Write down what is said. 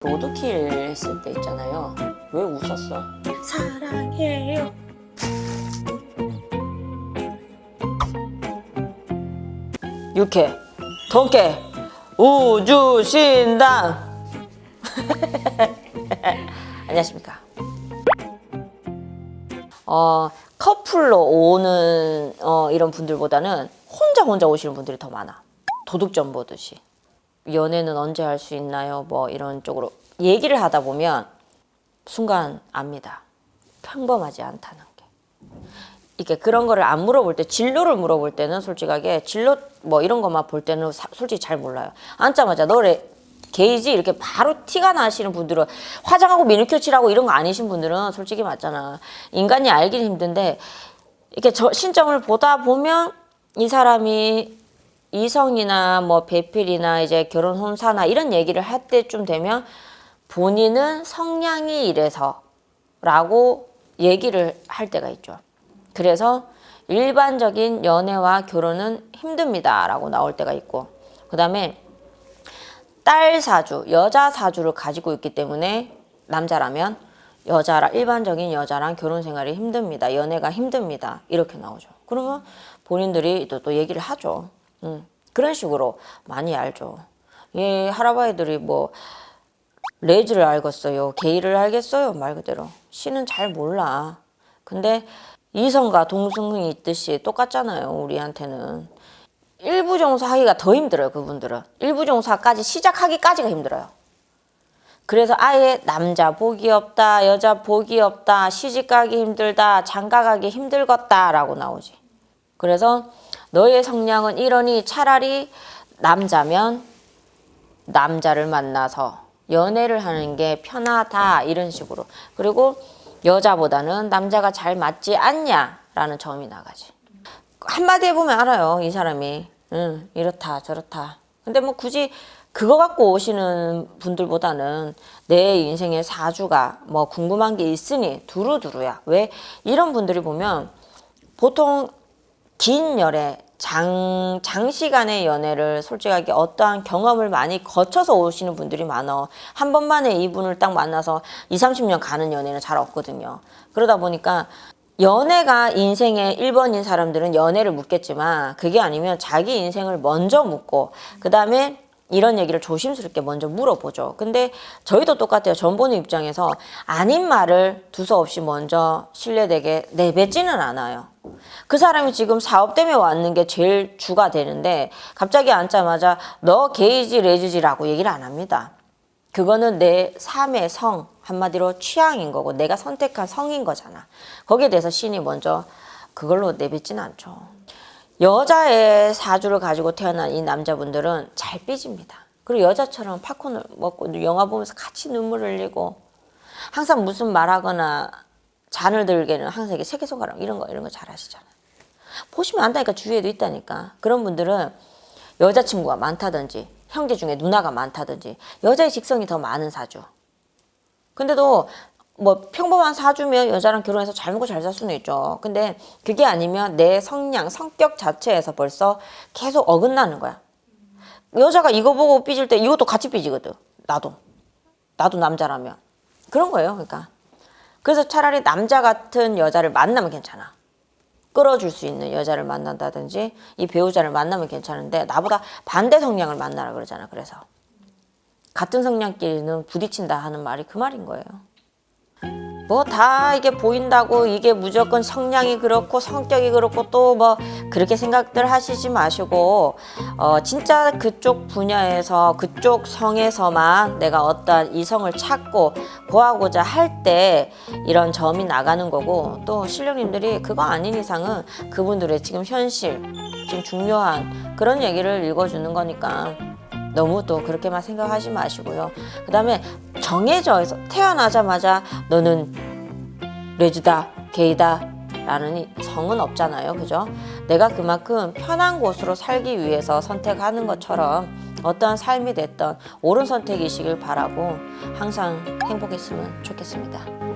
로드킬 했을 때 있잖아요. 왜 웃었어? 사랑해요. 육회, 통깨, 우주신당. 안녕하십니까. 어, 커플로 오는 어, 이런 분들보다는 혼자 혼자 오시는 분들이 더 많아. 도둑점 보듯이. 연애는 언제 할 수 있나요? 뭐 이런 쪽으로 얘기를 하다 보면 순간 압니다. 평범하지 않다는 게. 이게 그런 거를 안 물어볼 때 진로를 물어볼 때는 솔직하게 진로 뭐 이런 것만 볼 때는 사- 솔직히 잘 몰라요. 앉자마자 너래 게이지 이렇게 바로 티가 나시는 분들은 화장하고 매니큐어 칠하고 이런 거 아니신 분들은 솔직히 맞잖아. 인간이 알긴 힘든데 이렇게 저 신점을 보다 보면 이 사람이 이성이나 뭐 배필이나 이제 결혼 혼사나 이런 얘기를 할 때쯤 되면 본인은 성향이 이래서 라고 얘기를 할 때가 있죠. 그래서 일반적인 연애와 결혼은 힘듭니다 라고 나올 때가 있고 그 다음에 딸 사주, 여자 사주를 가지고 있기 때문에 남자라면 여자라 일반적인 여자랑 결혼 생활이 힘듭니다. 연애가 힘듭니다. 이렇게 나오죠. 그러면 본인들이 또, 또 얘기를 하죠. 음, 그런 식으로 많이 알죠. 예, 할아버지들이 뭐 레즈를 알겠어요. 게이를 알겠어요. 말 그대로. 씨는 잘 몰라. 근데 이성과 동성이 있듯이 똑같잖아요. 우리한테는. 일부 정사 하기가 더 힘들어요. 그분들은. 일부 정사까지 시작하기까지가 힘들어요. 그래서 아예 남자 복이 없다, 여자 복이 없다, 시집 가기 힘들다, 장가 가기 힘들겠다라고 나오지. 그래서 너의 성향은 이러니 차라리 남자면 남자를 만나서 연애를 하는 게 편하다 이런 식으로. 그리고 여자보다는 남자가 잘 맞지 않냐라는 점이 나가지. 한마디 해보면 알아요 이 사람이. 응 이렇다 저렇다. 근데 뭐 굳이 그거 갖고 오시는 분들보다는 내 인생의 사주가 뭐 궁금한 게 있으니 두루두루야. 왜? 이런 분들이 보면 보통 긴 열애 장, 장시간의 연애를 솔직하게 어떠한 경험을 많이 거쳐서 오시는 분들이 많아. 한 번만에 이분을 딱 만나서 2, 30년 가는 연애는 잘 없거든요. 그러다 보니까 연애가 인생의 1번인 사람들은 연애를 묻겠지만 그게 아니면 자기 인생을 먼저 묻고 그 다음에 이런 얘기를 조심스럽게 먼저 물어보죠. 근데 저희도 똑같아요. 전 보는 입장에서 아닌 말을 두서없이 먼저 신뢰되게 내뱉지는 않아요. 그 사람이 지금 사업 때문에 왔는 게 제일 주가 되는데 갑자기 앉자마자 너 게이지 레즈지라고 얘기를 안 합니다. 그거는 내 삶의 성 한마디로 취향인 거고 내가 선택한 성인 거잖아. 거기에 대해서 신이 먼저 그걸로 내뱉지는 않죠. 여자의 사주를 가지고 태어난 이 남자분들은 잘 삐집니다. 그리고 여자처럼 팝콘을 먹고 영화 보면서 같이 눈물 흘리고 항상 무슨 말하거나 잔을 들게는 항상 이게 새끼손가락 이런 거 이런 거 잘 하시잖아요. 보시면 안다니까 주위에도 있다니까. 그런 분들은 여자친구가 많다든지 형제 중에 누나가 많다든지 여자의 직성이 더 많은 사주. 근데도 뭐 평범한 사주면 여자랑 결혼해서 잘 먹고 잘 살 수는 있죠. 근데 그게 아니면 내 성향, 성격 자체에서 벌써 계속 어긋나는 거야. 여자가 이거 보고 삐질 때 이것도 같이 삐지거든. 나도. 나도 남자라면. 그런 거예요. 그러니까. 그래서 차라리 남자 같은 여자를 만나면 괜찮아. 끌어줄 수 있는 여자를 만난다든지 이 배우자를 만나면 괜찮은데 나보다 반대 성향을 만나라 그러잖아. 그래서 같은 성향끼리는 부딪힌다 하는 말이 그 말인 거예요. 뭐 다 이게 보인다고 이게 무조건 성향이 그렇고 성격이 그렇고 또 뭐 그렇게 생각들 하시지 마시고 어 진짜 그쪽 분야에서 그쪽 성에서만 내가 어떤 이성을 찾고 구하고자 할 때 이런 점이 나가는 거고 또 신령님들이 그거 아닌 이상은 그분들의 지금 현실 지금 중요한 그런 얘기를 읽어주는 거니까 너무 또 그렇게만 생각하지 마시고요. 그 다음에 정해져 있어 태어나자마자 너는 레즈다, 게이다 라는 이 성은 없잖아요. 그죠? 내가 그만큼 편한 곳으로 살기 위해서 선택하는 것처럼 어떠한 삶이 됐던 옳은 선택이시길 바라고 항상 행복했으면 좋겠습니다.